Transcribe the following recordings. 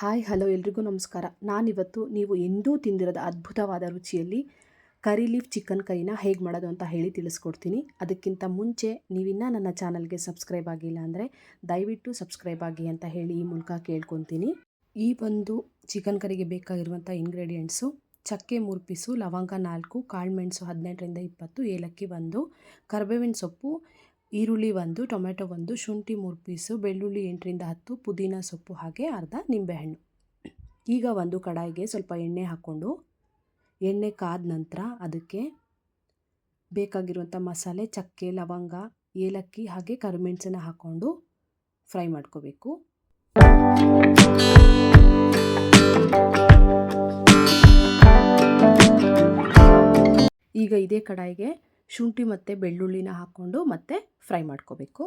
Hi, hello, ಎಲ್ರಿಗೂ ನಮಸ್ಕಾರ. ನಾನಿವತ್ತು ನೀವು ಎಂದೂ ತಿಂದಿರದ ಅದ್ಭುತವಾದ ರುಚಿಯಲ್ಲಿ ಕರಿ ಲೀಫ್ ಚಿಕನ್ ಕರಿನ ಹೇಗೆ ಮಾಡೋದು ಅಂತ ಹೇಳಿ ತಿಳಿಸ್ಕೊಡ್ತೀನಿ. ಅದಕ್ಕಿಂತ ಮುಂಚೆ ನೀವಿನ್ನೂ ನನ್ನ ಚಾನಲ್ಗೆ ಸಬ್ಸ್ಕ್ರೈಬ್ ಆಗಿಲ್ಲ ಅಂದರೆ ದಯವಿಟ್ಟು ಸಬ್ಸ್ಕ್ರೈಬ್ ಆಗಿ ಅಂತ ಹೇಳಿ ಈ ಮೂಲಕ ಕೇಳ್ಕೊತೀನಿ. ಈ ಒಂದು ಚಿಕನ್ ಕರಿಗೆ ಬೇಕಾಗಿರುವಂಥ ಇಂಗ್ರೀಡಿಯೆಂಟ್ಸು ಚಕ್ಕೆ ಮೂರು ಪೀಸು, ಲವಂಗ ನಾಲ್ಕು ಕಾಳುಮೆಣಸು ಹದಿನೆಂಟರಿಂದ ಇಪ್ಪತ್ತು, ಏಲಕ್ಕಿ ಒಂದು, ಕರ್ಬೇವಿನ ಸೊಪ್ಪು ಈರುಳ್ಳಿ ಒಂದು, ಟೊಮೆಟೊ ಒಂದು, ಶುಂಠಿ ಮೂರು ಪೀಸು, ಬೆಳ್ಳುಳ್ಳಿ ಎಂಟರಿಂದ ಹತ್ತು, ಪುದೀನ ಸೊಪ್ಪು ಹಾಗೆ ಅರ್ಧ ನಿಂಬೆಹಣ್ಣು. ಈಗ ಒಂದು ಕಡಾಯಿಗೆ ಸ್ವಲ್ಪ ಎಣ್ಣೆ ಹಾಕ್ಕೊಂಡು, ಎಣ್ಣೆ ಕಾದ ನಂತರ ಅದಕ್ಕೆ ಬೇಕಾಗಿರುವಂಥ ಮಸಾಲೆ, ಚಕ್ಕೆ, ಲವಂಗ, ಏಲಕ್ಕಿ ಹಾಗೆ ಕರಿಮೆಣಸನ್ನ ಹಾಕ್ಕೊಂಡು ಫ್ರೈ ಮಾಡ್ಕೋಬೇಕು. ಈಗ ಇದೇ ಕಡಾಯಿಗೆ ಶುಂಠಿ ಮತ್ತು ಬೆಳ್ಳುಳ್ಳಿನ ಹಾಕ್ಕೊಂಡು ಮತ್ತೆ ಫ್ರೈ ಮಾಡ್ಕೋಬೇಕು.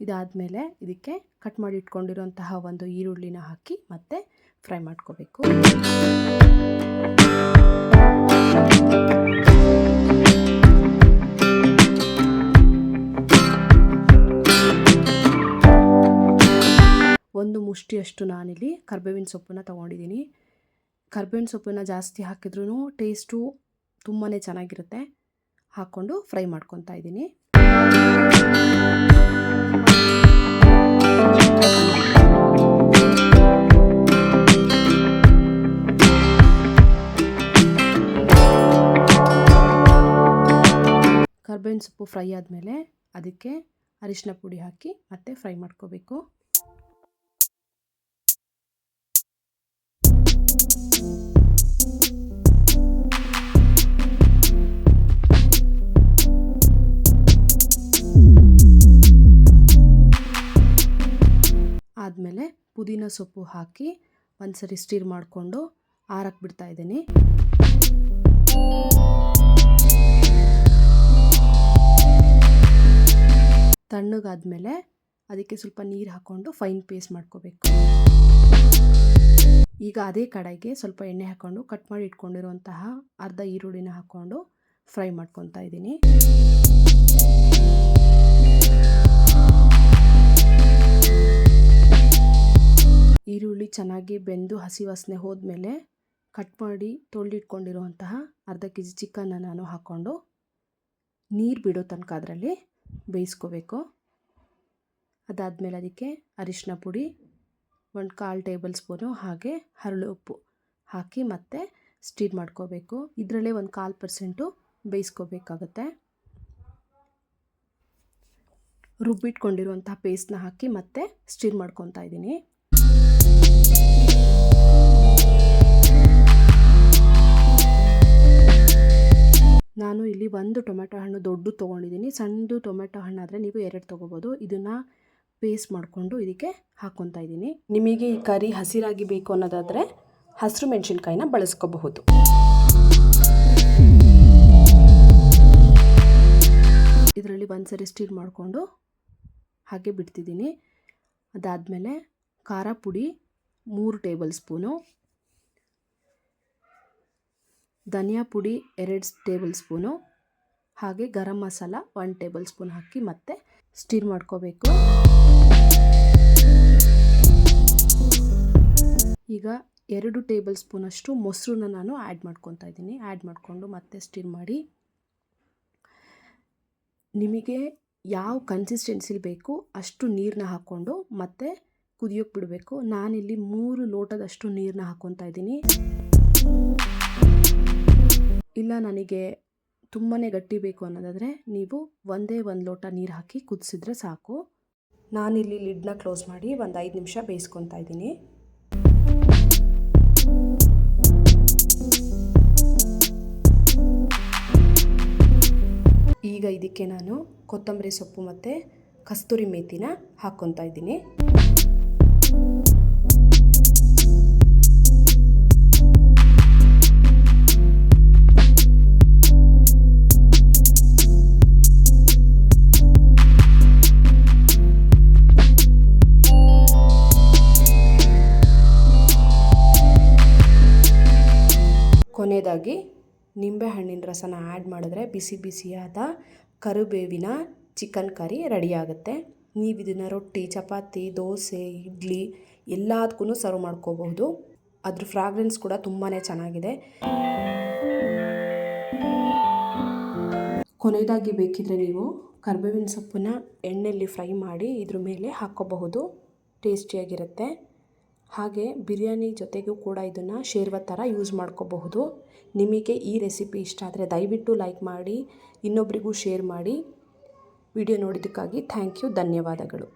ಇದಾದಮೇಲೆ ಇದಕ್ಕೆ ಕಟ್ ಮಾಡಿ ಇಟ್ಕೊಂಡಿರೋಂತಹ ಒಂದು ಈರುಳ್ಳಿನ ಹಾಕಿ ಮತ್ತೆ ಫ್ರೈ ಮಾಡ್ಕೋಬೇಕು. ಮುಷ್ಟಿಯಷ್ಟು ನಾನಿಲ್ಲಿ ಕರ್ಬೇವಿನ ಸೊಪ್ಪನ್ನು ತೊಗೊಂಡಿದ್ದೀನಿ. ಕರ್ಬೇವಿನ ಸೊಪ್ಪನ್ನು ಜಾಸ್ತಿ ಹಾಕಿದ್ರೂ ಟೇಸ್ಟು ತುಂಬಾ ಚೆನ್ನಾಗಿರುತ್ತೆ. ಹಾಕ್ಕೊಂಡು ಫ್ರೈ ಮಾಡ್ಕೊತಾ ಇದ್ದೀನಿ. ಕರ್ಬೇವಿನ ಸೊಪ್ಪು ಫ್ರೈ ಆದಮೇಲೆ ಅದಕ್ಕೆ ಅರಿಶಿನ ಪುಡಿ ಹಾಕಿ ಮತ್ತೆ ಫ್ರೈ ಮಾಡ್ಕೋಬೇಕು. ಆದಮೇಲೆ ಪುದೀನ ಸೊಪ್ಪು ಹಾಕಿ ಒಂದು ಸರಿ ಸ್ಟಿರ್ ಮಾಡಿಕೊಂಡು ಆರಕ್ಕೆ ಬಿಡ್ತಾ ಇದ್ದೀನಿ. ತಣ್ಣಗಾದಮೇಲೆ ಅದಕ್ಕೆ ಸ್ವಲ್ಪ ನೀರು ಹಾಕ್ಕೊಂಡು ಫೈನ್ ಪೇಸ್ಟ್ ಮಾಡ್ಕೋಬೇಕು. ಈಗ ಅದೇ ಕಡೆಗೆ ಸ್ವಲ್ಪ ಎಣ್ಣೆ ಹಾಕ್ಕೊಂಡು ಕಟ್ ಮಾಡಿ ಇಟ್ಕೊಂಡಿರುವಂತಹ ಅರ್ಧ ಈರುಳ್ಳಿನ ಹಾಕ್ಕೊಂಡು ಫ್ರೈ ಮಾಡ್ಕೊತಾ ಇದ್ದೀನಿ. ಈರುಳ್ಳಿ ಚೆನ್ನಾಗಿ ಬೆಂದು ಹಸಿ ವಾಸನೆ ಹೋದ್ಮೇಲೆ ಕಟ್ ಮಾಡಿ ತೊಳೆದಿಟ್ಕೊಂಡಿರುವಂತಹ ಅರ್ಧ ಕೆ ಜಿ ಚಿಕನ್ನ ನಾನು ಹಾಕ್ಕೊಂಡು ನೀರು ಬಿಡೋ ತನಕ ಅದರಲ್ಲಿ ಬೇಯಿಸ್ಕೋಬೇಕು. ಅದಾದಮೇಲೆ ಅದಕ್ಕೆ ಅರಿಶಿನ ಪುಡಿ, ಒಂದು ಕಾಲು ಟೇಬಲ್ ಸ್ಪೂನು ಹಾಗೆ ಹರಳು ಉಪ್ಪು ಹಾಕಿ ಮತ್ತೆ ಸ್ಟೀರ್ ಮಾಡ್ಕೋಬೇಕು. ಇದರಲ್ಲೇ ಒಂದು ಕಾಲು ಪರ್ಸೆಂಟು ಬೇಯಿಸ್ಕೋಬೇಕಾಗತ್ತೆ. ರುಬ್ಬಿಟ್ಕೊಂಡಿರುವಂತಹ ಪೇಸ್ಟ್ನ ಹಾಕಿ ಮತ್ತೆ ಸ್ಟೀರ್ ಮಾಡ್ಕೊತಾ ಇದ್ದೀನಿ. ಇಲ್ಲಿ ಒಂದು ಟೊಮೆಟೊ ಹಣ್ಣು ದೊಡ್ಡ ತೊಗೊಂಡಿದ್ದೀನಿ. ಸಣ್ಣದು ಟೊಮೆಟೊ ಹಣ್ಣಾದರೆ ನೀವು ಎರಡು ತೊಗೋಬೋದು. ಇದನ್ನು ಪೇಸ್ಟ್ ಮಾಡಿಕೊಂಡು ಇದಕ್ಕೆ ಹಾಕ್ಕೊತಾ ಇದ್ದೀನಿ. ನಿಮಗೆ ಈ ಕರಿ ಹಸಿರಾಗಿ ಬೇಕು ಅನ್ನೋದಾದರೆ ಹಸಿರು ಮೆಣಸಿನ್ಕಾಯಿನ ಬಳಸ್ಕೋಬಹುದು. ಇದರಲ್ಲಿ ಒಂದು ಸರಿ ಸ್ಟೀರ್ ಮಾಡಿಕೊಂಡು ಹಾಗೆ ಬಿಡ್ತಿದ್ದೀನಿ. ಅದಾದಮೇಲೆ ಖಾರ ಪುಡಿ ಮೂರು ಟೇಬಲ್ ಸ್ಪೂನು. ಧನಿಯಾ ಪುಡಿ ಎರಡು ಟೇಬಲ್ ಸ್ಪೂನು, ಹಾಗೆ garam masala one tablespoon ಹಾಕಿ ಮತ್ತೆ ಸ್ಟೀರ್ ಮಾಡ್ಕೋಬೇಕು. ಈಗ ಎರಡು ಟೇಬಲ್ ಸ್ಪೂನಷ್ಟು ಮೊಸರನ್ನ ನಾನು ಆ್ಯಡ್ ಮಾಡ್ಕೊತಾ ಇದ್ದೀನಿ. ಆ್ಯಡ್ ಮಾಡಿಕೊಂಡು ಮತ್ತೆ ಸ್ಟೀರ್ ಮಾಡಿ. ನಿಮಗೆ ಯಾವ ಕನ್ಸಿಸ್ಟೆನ್ಸಿಲಿ ಬೇಕು ಅಷ್ಟು ನೀರನ್ನ ಹಾಕ್ಕೊಂಡು ಮತ್ತೆ ಕುದಿಯೋಕ್ಕೆ ಬಿಡಬೇಕು. ನಾನಿಲ್ಲಿ ಮೂರು ಲೋಟದಷ್ಟು ನೀರನ್ನ ಹಾಕ್ಕೊತಾ ಇದ್ದೀನಿ. ನನಗೆ ತುಂಬಾ ಗಟ್ಟಿ ಬೇಕು ಅನ್ನೋದಾದರೆ ನೀವು ಒಂದೇ ಒಂದು ಲೋಟ ನೀರು ಹಾಕಿ ಕುದಿಸಿದ್ರೆ ಸಾಕು. ನಾನಿಲ್ಲಿ ಲಿಡ್ನ ಕ್ಲೋಸ್ ಮಾಡಿ ಒಂದು ಐದು ನಿಮಿಷ ಬೇಯಿಸ್ಕೊತಾ ಇದ್ದೀನಿ. ಈಗ ಇದಕ್ಕೆ ನಾನು ಕೊತ್ತಂಬರಿ ಸೊಪ್ಪು ಮತ್ತು ಕಸ್ತೂರಿ ಮೇಥಿನ ಹಾಕ್ಕೊತಾ ಇದ್ದೀನಿ. ಕೊನೆಯದಾಗಿ ನಿಂಬೆಹಣ್ಣಿನ ರಸನ ಆ್ಯಡ್ ಮಾಡಿದ್ರೆ ಬಿಸಿ ಬಿಸಿಯಾದ ಕರಿಬೇವಿನ ಚಿಕನ್ ಕರಿ ರೆಡಿಯಾಗುತ್ತೆ. ನೀವು ಇದನ್ನು ರೊಟ್ಟಿ, ಚಪಾತಿ, ದೋಸೆ, ಇಡ್ಲಿ ಎಲ್ಲದಕ್ಕೂ ಸರ್ವ್ ಮಾಡ್ಕೋಬಹುದು. ಅದ್ರ ಫ್ರಾಗ್ರೆನ್ಸ್ ಕೂಡ ತುಂಬಾ ಚೆನ್ನಾಗಿದೆ. ಕೊನೆಯದಾಗಿ ಬೇಕಿದ್ರೆ ನೀವು ಕರ್ಬೇವಿನ ಸೊಪ್ಪನ್ನ ಎಣ್ಣೆಯಲ್ಲಿ ಫ್ರೈ ಮಾಡಿ ಇದ್ರ ಮೇಲೆ ಹಾಕ್ಕೋಬಹುದು. ಟೇಸ್ಟಿಯಾಗಿರುತ್ತೆ ಹಾಗೆ ಬಿರಿಯಾನಿ ಜೊತೆಗೂ ಕೂಡ ಇದನ್ನು ಶೇರ್ವ ಥರ ಯೂಸ್ ಮಾಡ್ಕೋಬಹುದು. ನಿಮಗೆ ಈ ರೆಸಿಪಿ ಇಷ್ಟ ಆದರೆ ದಯವಿಟ್ಟು ಲೈಕ್ ಮಾಡಿ ಇನ್ನೊಬ್ಬರಿಗೂ ಶೇರ್ ಮಾಡಿ. ವಿಡಿಯೋ ನೋಡಿದ್ದಕ್ಕಾಗಿ ಥ್ಯಾಂಕ್ ಯು ಧನ್ಯವಾದಗಳು.